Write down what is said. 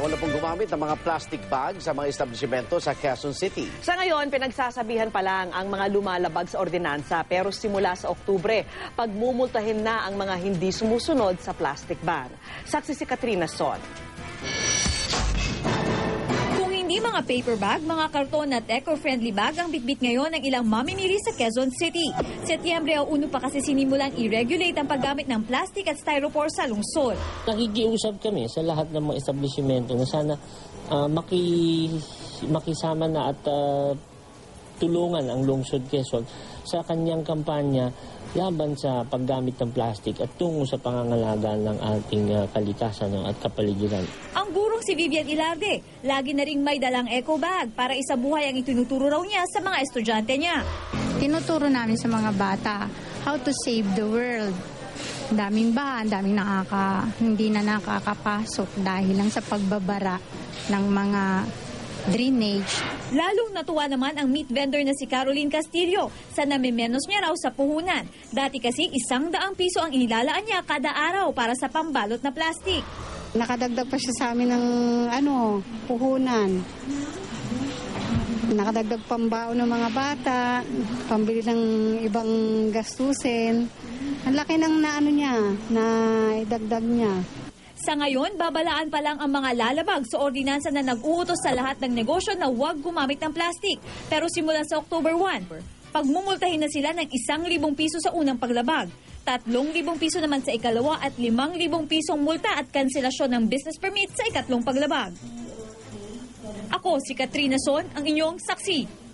Bawal na pong gumamit ng mga plastic bag sa mga establishmento sa Quezon City. Sa ngayon, pinagsasabihan pa lang ang mga lumalabag sa ordinansa pero simula sa Oktubre, pagmumultahin na ang mga hindi sumusunod sa plastic ban. Saksi si Katrina Son. Hindi mga paper bag, mga karton at eco-friendly bag ang bitbit ngayon ng ilang mamimili sa Quezon City. Setyembre o uno pa kasi sinimulang i-regulate ang paggamit ng plastic at styrofoam sa lungsod. nakikiusap kami sa lahat ng mga establishmento na sana ah, maki, makisama na at ah, tulungan ang lungsod Quezon sa kanyang kampanya laban sa paggamit ng plastic at tungo sa pangangalaga ng ating ah, kalikasan at kapaligiran. Ang gurong si Vivian Ilarde, lagi na ring may dalang eco bag para isabuhay ang itinuturo raw niya sa mga estudyante niya. tinuturo namin sa mga bata how to save the world. Ang Daming ba, ang daming nakaka, hindi na nakakapasok dahil lang sa pagbabara ng mga drainage. Lalong natuwa naman ang meat vendor na si Caroline Castillo sa namimenos niya raw sa puhunan. Dati kasi isang daang piso ang inilalaan niya kada araw para sa pambalot na plastic. Nakadagdag pa siya sa amin ng ano, puhunan. Nakadagdag pambao ng mga bata, pambili ng ibang gastusin. Ang laki ng naano niya, na idagdag niya. Sa ngayon, babalaan pa lang ang mga lalabag sa ordinansa na nag-uutos sa lahat ng negosyo na huwag gumamit ng plastic. Pero simula sa October 1, pagmumultahin na sila ng isang libong piso sa unang paglabag, tatlong libong piso naman sa ikalawa at limang libong pisong multa at kanselasyon ng business permit sa ikatlong paglabag. Ako si Katrina Son, ang inyong saksi.